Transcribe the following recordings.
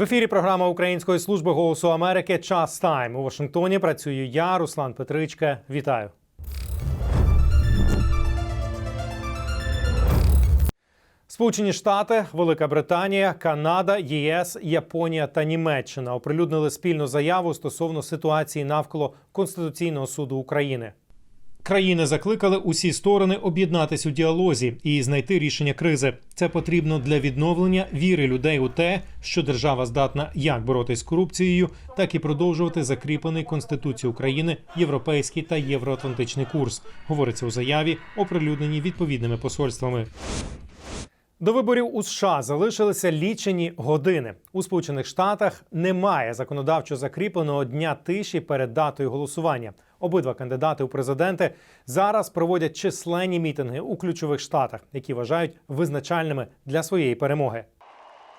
В ефірі програма Української служби голосу Америки Час Тайм у Вашингтоні. Працюю я, Руслан Петричка. Вітаю. Сполучені Штати, Велика Британія, Канада, ЄС, Японія та Німеччина оприлюднили спільну заяву стосовно ситуації навколо Конституційного суду України. Країни закликали усі сторони об'єднатись у діалозі і знайти рішення кризи. Це потрібно для відновлення віри людей у те, що держава здатна як боротись з корупцією, так і продовжувати закріплений Конституцією України європейський та євроатлантичний курс. Говориться у заяві, оприлюдненій відповідними посольствами. До виборів у США залишилися лічені години. У Сполучених Штатах немає законодавчо закріпленого дня тиші перед датою голосування. Обидва кандидати у президенти зараз проводять численні мітинги у ключових штатах, які вважають визначальними для своєї перемоги.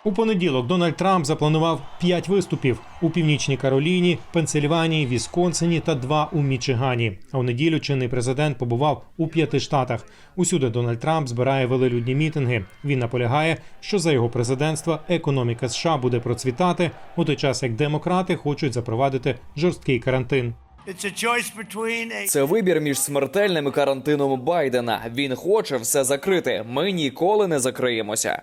У понеділок Дональд Трамп запланував п'ять виступів у північній Кароліні, Пенсильванії, Вісконсині та два у Мічигані. А у неділю чинний президент побував у п'яти штатах. Усюди Дональд Трамп збирає велелюдні мітинги. Він наполягає, що за його президентства економіка США буде процвітати, у той час як демократи хочуть запровадити жорсткий карантин. It's a choice Це вибір між смертельним і карантином Байдена. Він хоче все закрити. Ми ніколи не закриємося.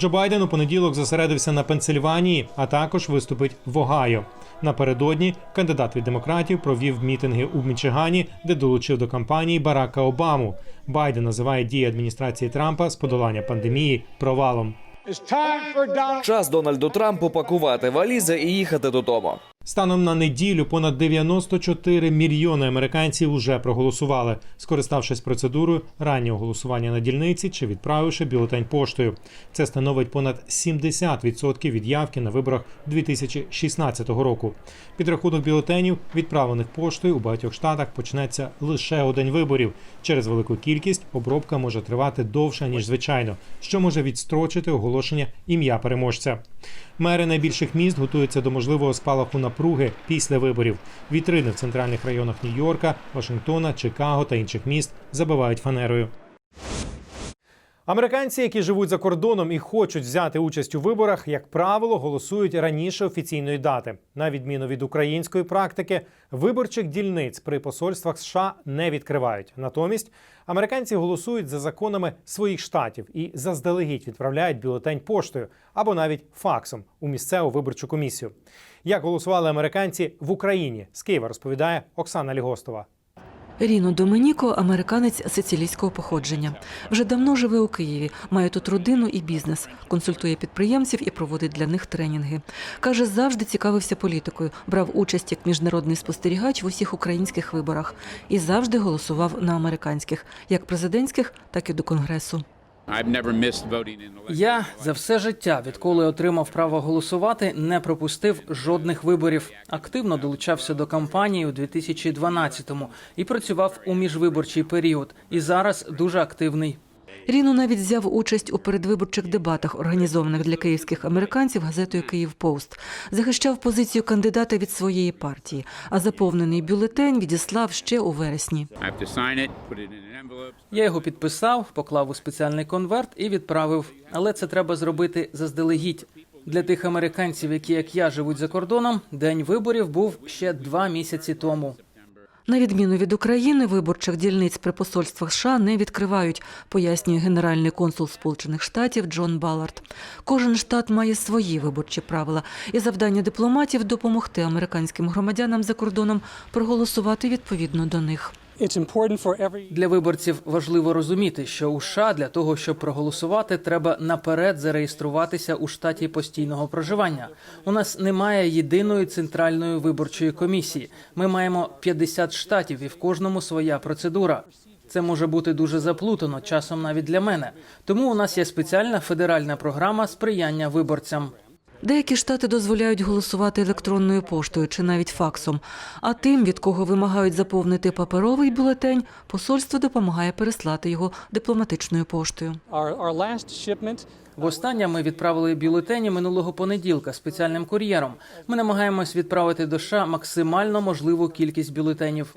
Джо Байден у понеділок зосередився на Пенсильванії, а також виступить в Огайо. Напередодні кандидат від демократів провів мітинги у Мічигані, де долучив до кампанії Барака Обаму. Байден називає дії адміністрації Трампа з подолання пандемії провалом. Час Дональду Трампу пакувати валізи і їхати додому. Станом на неділю понад 94 мільйони американців уже проголосували, скориставшись процедурою раннього голосування на дільниці чи відправивши бюлетень поштою. Це становить понад 70% від явки на виборах 2016 року. Підрахунок бюлетенів, відправлених поштою у багатьох штатах, почнеться лише у день виборів. Через велику кількість обробка може тривати довше ніж звичайно, що може відстрочити оголошення ім'я переможця. Мери найбільших міст готуються до можливого спалаху напруги після виборів. Вітрини в центральних районах Нью-Йорка, Вашингтона, Чикаго та інших міст забивають фанерою. Американці, які живуть за кордоном і хочуть взяти участь у виборах, як правило, голосують раніше офіційної дати. На відміну від української практики, виборчих дільниць при посольствах США не відкривають. Натомість американці голосують за законами своїх штатів і заздалегідь відправляють бюлетень поштою або навіть факсом у місцеву виборчу комісію. Як голосували американці в Україні з Києва, розповідає Оксана Лігостова. Ріно Доменіко американець сицилійського походження. Вже давно живе у Києві, має тут родину і бізнес, консультує підприємців і проводить для них тренінги. Каже, завжди цікавився політикою, брав участь як міжнародний спостерігач в усіх українських виборах і завжди голосував на американських, як президентських, так і до конгресу. Я за все життя, відколи отримав право голосувати, не пропустив жодних виборів. Активно долучався до кампанії у 2012-му і працював у міжвиборчий період. І зараз дуже активний. Ріно навіть взяв участь у передвиборчих дебатах, організованих для київських американців газетою Київ Пост. Захищав позицію кандидата від своєї партії, а заповнений бюлетень відіслав ще у вересні. Я його підписав, поклав у спеціальний конверт і відправив. Але це треба зробити заздалегідь. Для тих американців, які як я живуть за кордоном, день виборів був ще два місяці тому. На відміну від України, виборчих дільниць при посольствах США не відкривають, пояснює генеральний консул Сполучених Штатів Джон Баллард. Кожен штат має свої виборчі правила, і завдання дипломатів допомогти американським громадянам за кордоном проголосувати відповідно до них. Для виборців важливо розуміти, що у США для того, щоб проголосувати, треба наперед зареєструватися у штаті постійного проживання. У нас немає єдиної центральної виборчої комісії. Ми маємо 50 штатів, і в кожному своя процедура. Це може бути дуже заплутано, часом навіть для мене. Тому у нас є спеціальна федеральна програма сприяння виборцям. Деякі штати дозволяють голосувати електронною поштою чи навіть факсом. А тим, від кого вимагають заповнити паперовий бюлетень, посольство допомагає переслати його дипломатичною поштою. Востаннє ми відправили бюлетені минулого понеділка спеціальним кур'єром. Ми намагаємось відправити до США максимально можливу кількість бюлетенів.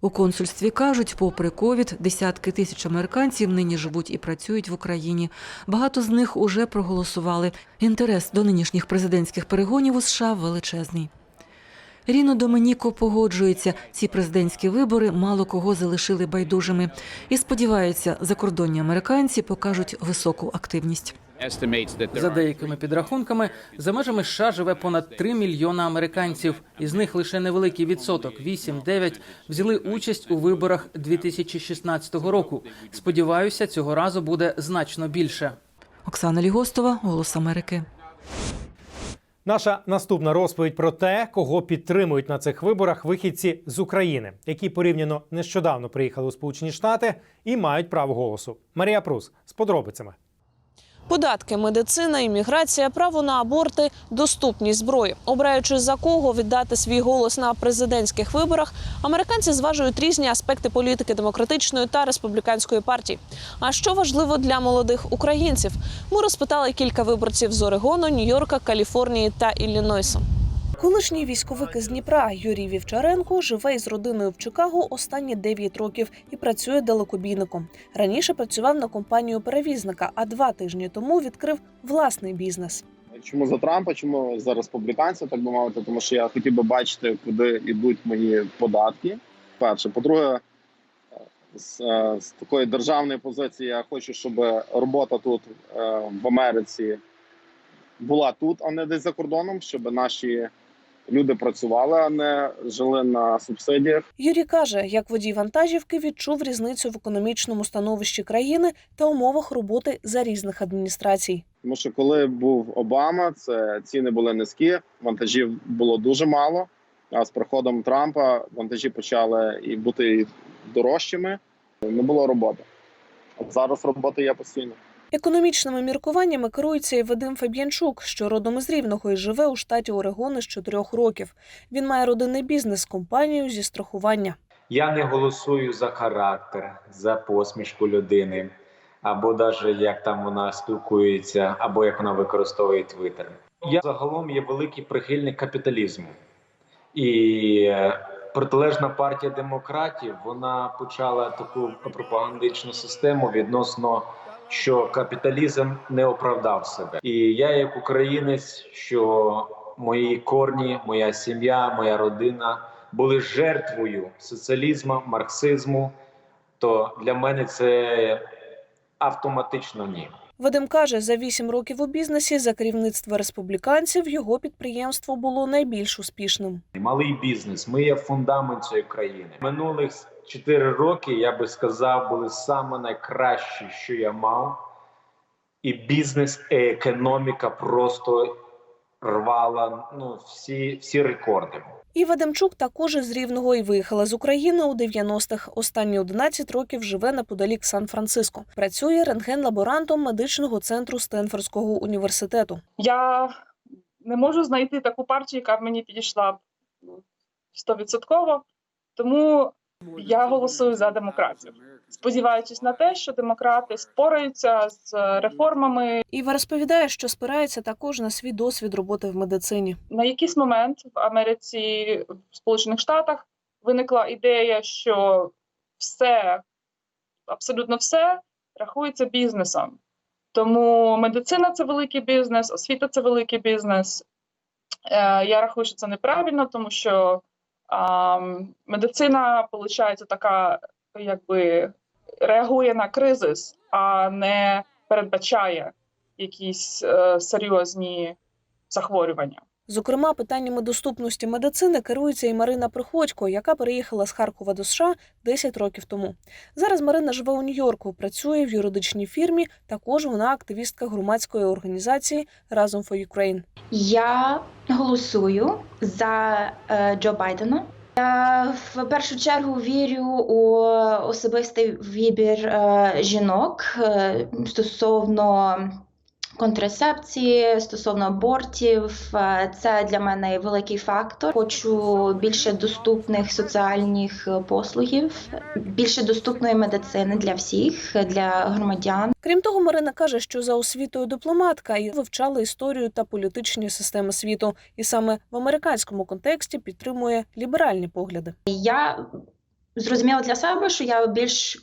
У консульстві кажуть, попри ковід, десятки тисяч американців нині живуть і працюють в Україні. Багато з них уже проголосували. Інтерес до нинішніх президентських перегонів у США величезний. Ріно Доменіко погоджується, ці президентські вибори мало кого залишили байдужими і сподівається, закордонні американці покажуть високу активність. За деякими підрахунками, за межами США живе понад 3 мільйона американців. Із них лише невеликий відсоток 8-9 взяли участь у виборах 2016 року. Сподіваюся, цього разу буде значно більше. Оксана Лігостова, Голос Америки. Наша наступна розповідь про те, кого підтримують на цих виборах вихідці з України, які порівняно нещодавно приїхали у Сполучені Штати і мають право голосу. Марія Прус з подробицями. Податки, медицина, імміграція, право на аборти, доступність зброї. Обираючи за кого віддати свій голос на президентських виборах, американці зважують різні аспекти політики демократичної та республіканської партій. А що важливо для молодих українців? Ми розпитали кілька виборців з Орегону, Нью-Йорка, Каліфорнії та Іллінойсу. Колишній військовик із Дніпра Юрій Вівчаренко живе із родиною в Чикаго останні 9 років і працює далекобійником. Раніше працював на компанію перевізника, а два тижні тому відкрив власний бізнес. Чому за Трампа, чому за республіканця, так би мовити, тому що я хотів би бачити, куди йдуть мої податки. Перше, по-друге, з, е, з такої державної позиції я хочу, щоб робота тут е, в Америці була тут, а не десь за кордоном, щоб наші люди працювали, а не жили на субсидіях. Юрій каже, як водій вантажівки відчув різницю в економічному становищі країни та умовах роботи за різних адміністрацій. Тому що коли був Обама, це ціни були низькі, вантажів було дуже мало. А з приходом Трампа вантажі почали і бути дорожчими. Не було роботи. От зараз роботи є постійно. Економічними міркуваннями керується і Вадим Фаб'янчук, що родом із Рівного і живе у штаті Орегон із чотирьох років. Він має родинний бізнес компанію зі страхування. Я не голосую за характер, за посмішку людини, або навіть як там вона спілкується, або як вона використовує Твіттер. Я загалом є великий прихильник капіталізму. І е, протилежна партія демократів вона почала таку пропагандичну систему відносно, що капіталізм не оправдав себе. І я, як українець, що мої корні, моя сім'я, моя родина були жертвою соціалізму, марксизму, то для мене це автоматично ні. Вадим каже, за вісім років у бізнесі за керівництва республіканців його підприємство було найбільш успішним. Малий бізнес, ми є фундамент цієї країни. Минулих 4 роки, я би сказав, були саме найкращі, що я мав. І бізнес, і економіка просто рвала ну, всі, всі рекорди. І Вадимчук також із Рівного і виїхала з України у 90-х. Останні 11 років живе неподалік Сан-Франциско. Працює рентген-лаборантом медичного центру Стенфордського університету. Я не можу знайти таку партію, яка б мені підійшла б стовідсотково, тому я голосую за демократію, сподіваючись на те, що демократи спораються з реформами. Іва розповідає, що спирається також на свій досвід роботи в медицині. На якийсь момент в Америці, в Сполучених Штатах, виникла ідея, що все, абсолютно все рахується бізнесом. Тому медицина це великий бізнес, освіта це великий бізнес. Е, Я рахую, що це неправильно, тому що а, медицина, виходить, така, якби реагує на кризис, а не передбачає якісь е, серйозні захворювання. Зокрема, питаннями доступності медицини керується і Марина Приходько, яка переїхала з Харкова до США 10 років тому. Зараз Марина живе у Нью-Йорку, працює в юридичній фірмі. Також вона активістка громадської організації Разом for Ukraine. Я голосую за е, Джо Байдена. Я в першу чергу вірю у особистий вибір е, жінок е, стосовно контрацепції, стосовно абортів. Е, Це для мене великий фактор. Хочу більше доступних соціальних е, послугів, більше доступної медицини для всіх, для громадян. Крім того, Марина каже, що за освітою дипломатка і вивчала історію та політичні системи світу, і саме в американському контексті підтримує ліберальні погляди. Я зрозуміла для себе, що я більш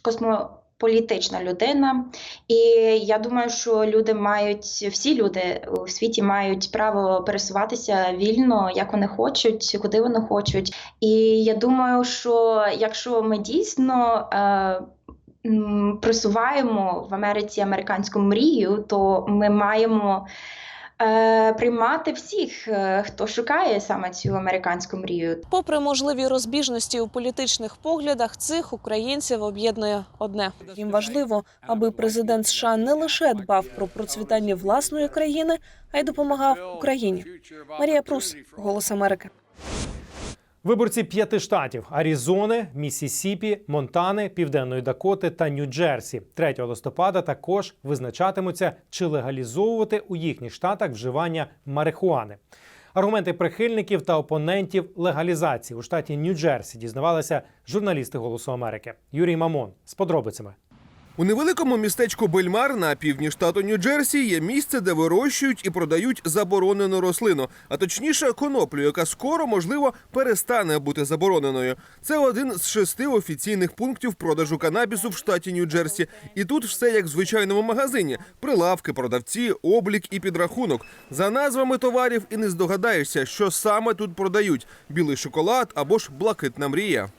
космополітична людина, і я думаю, що люди мають всі люди у світі мають право пересуватися вільно, як вони хочуть, куди вони хочуть. І я думаю, що якщо ми дійсно е, просуваємо в Америці американську мрію, то ми маємо. Е, Приймати всіх, е, хто шукає саме цю американську мрію. Попри можливі розбіжності у політичних поглядах, цих українців об'єднує одне. Їм важливо, аби президент США не лише дбав про процвітання власної країни, а й допомагав Україні. Марія Прус, Голос Америки. Виборці п'яти штатів: Арізони, Міссісіпі, Монтани, Південної Дакоти та Нью-Джерсі 3 листопада також визначатимуться, чи легалізовувати у їхніх штатах вживання марихуани. Аргументи прихильників та опонентів легалізації у штаті Нью-Джерсі дізнавалися журналісти Голосу Америки. Юрій Мамон з подробицями. У невеликому містечку Бельмар на півдні штату Нью-Джерсі є місце, де вирощують і продають заборонену рослину, а точніше коноплю, яка скоро, можливо, перестане бути забороненою. Це один з шести офіційних пунктів продажу канабісу в штаті Нью-Джерсі. І тут все як в звичайному магазині: прилавки, продавці, облік і підрахунок. За назвами товарів і не здогадаєшся, що саме тут продають: білий шоколад або ж блакитна мрія.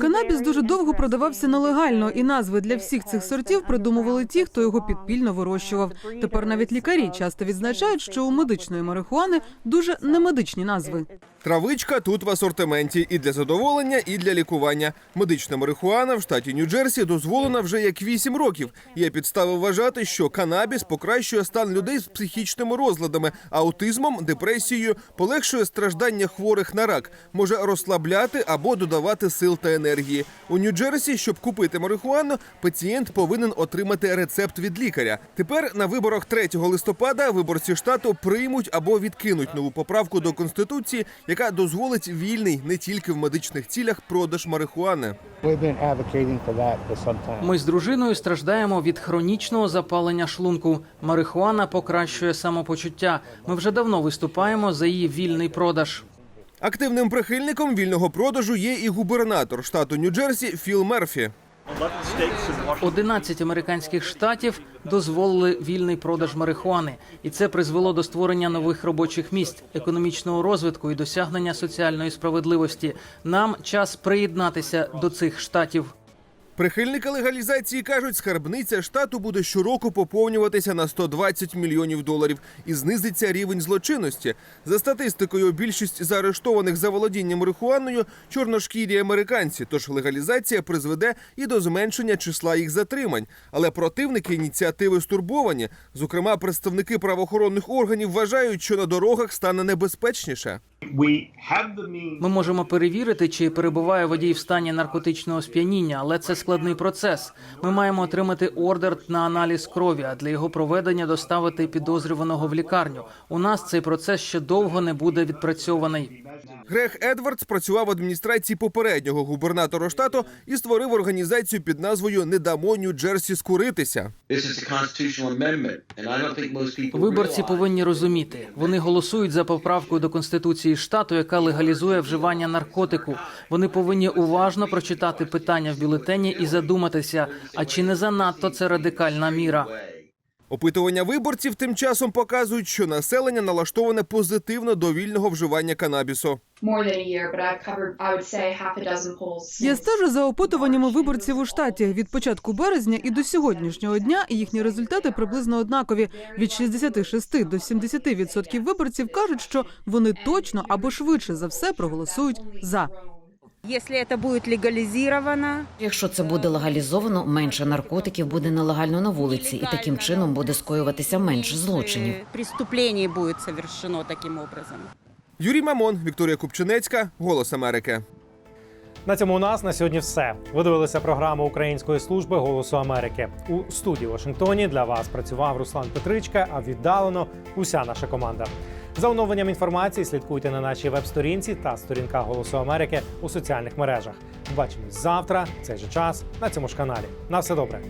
Канабіс дуже довго продавався нелегально, і назви для всіх цих сортів придумували ті, хто його підпільно вирощував. Тепер навіть лікарі часто відзначають, що у медичної марихуани дуже немедичні назви. Травичка тут в асортименті і для задоволення, і для лікування. Медична марихуана в штаті Нью-Джерсі дозволена вже як 8 років. Є підстави вважати, що канабіс покращує стан людей з психічними розладами, аутизмом, депресією, полегшує страждання хворих на рак, може розслабляти або додавати сил та енергії. У Нью-Джерсі, щоб купити марихуану, пацієнт повинен отримати рецепт від лікаря. Тепер на виборах 3 листопада виборці штату приймуть або відкинуть нову поправку до конституції, яка дозволить вільний не тільки в медичних цілях продаж марихуани. Ми з дружиною страждаємо від хронічного запалення шлунку. Марихуана покращує самопочуття. Ми вже давно виступаємо за її вільний продаж. Активним прихильником вільного продажу є і губернатор штату Нью-Джерсі Філ Мерфі. 11 американських штатів дозволили вільний продаж марихуани, і це призвело до створення нових робочих місць, економічного розвитку і досягнення соціальної справедливості. Нам час приєднатися до цих штатів. Прихильники легалізації кажуть, скарбниця штату буде щороку поповнюватися на 120 мільйонів доларів і знизиться рівень злочинності. За статистикою, більшість заарештованих за володінням марихуаною – чорношкірі американці. Тож легалізація призведе і до зменшення числа їх затримань. Але противники ініціативи стурбовані. Зокрема, представники правоохоронних органів вважають, що на дорогах стане небезпечніше. Ми можемо перевірити, чи перебуває водій в стані наркотичного сп'яніння, але це складний процес. Ми маємо отримати ордер на аналіз крові, а для його проведення доставити підозрюваного в лікарню. У нас цей процес ще довго не буде відпрацьований. Грег Едвардс працював в адміністрації попереднього губернатора штату і створив організацію під назвою Не дамо Нью-Джерсі скуритися. Виборці повинні розуміти, вони голосують за поправку до конституції штату, яка легалізує вживання наркотику. Вони повинні уважно прочитати питання в бюлетені і задуматися, а чи не занадто це радикальна міра. Опитування виборців тим часом показують, що населення налаштоване позитивно до вільного вживання канабісу. Я стежу за опитуваннями виборців у штаті від початку березня і до сьогоднішнього дня. І їхні результати приблизно однакові. Від 66 до 70% відсотків виборців кажуть, що вони точно або швидше за все проголосують за. Якщо це буде легалізовано, Якщо це буде легалізовано, менше наркотиків буде нелегально на вулиці, і таким чином буде скоюватися менше злочинів. преступлення буде совершено таким образом. Юрій Мамон, Вікторія Купчинецька, Голос Америки. На цьому у нас на сьогодні все. Ви дивилися програму Української служби Голосу Америки. У студії Вашингтоні для вас працював Руслан Петричка, а віддалено уся наша команда. За оновленням інформації слідкуйте на нашій веб-сторінці та сторінках Голосу Америки у соціальних мережах. Бачимось завтра, цей же час на цьому ж каналі. На все добре.